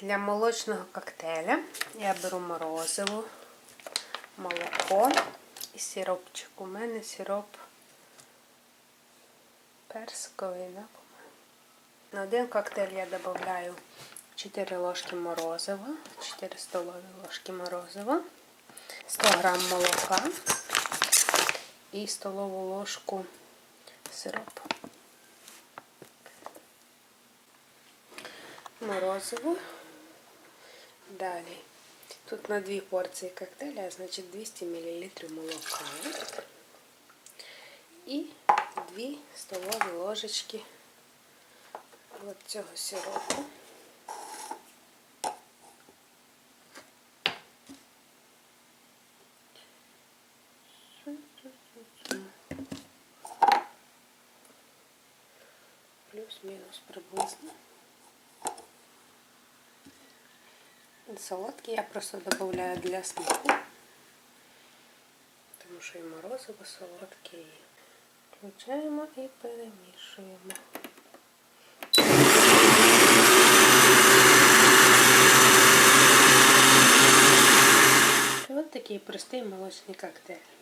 Для молочного коктейля я беру морозиво, молоко і сиропчик. У мене сироп персиковий, да. На один коктейль я додаю 4 ложки морозива, 4 столові ложки морозива, 100 грам молока і столову ложку сиропу. Морозиво. Далі. Тут на дві порції коктейля, значить 200 мл молока. І 2 столові ложечки от цього сиропу. Плюс-мінус приблизно. Солодкий я просто додаю для смаку, тому що і морозиво солодке. включаем і перемішуємо. Ось такий простий молочний коктейль.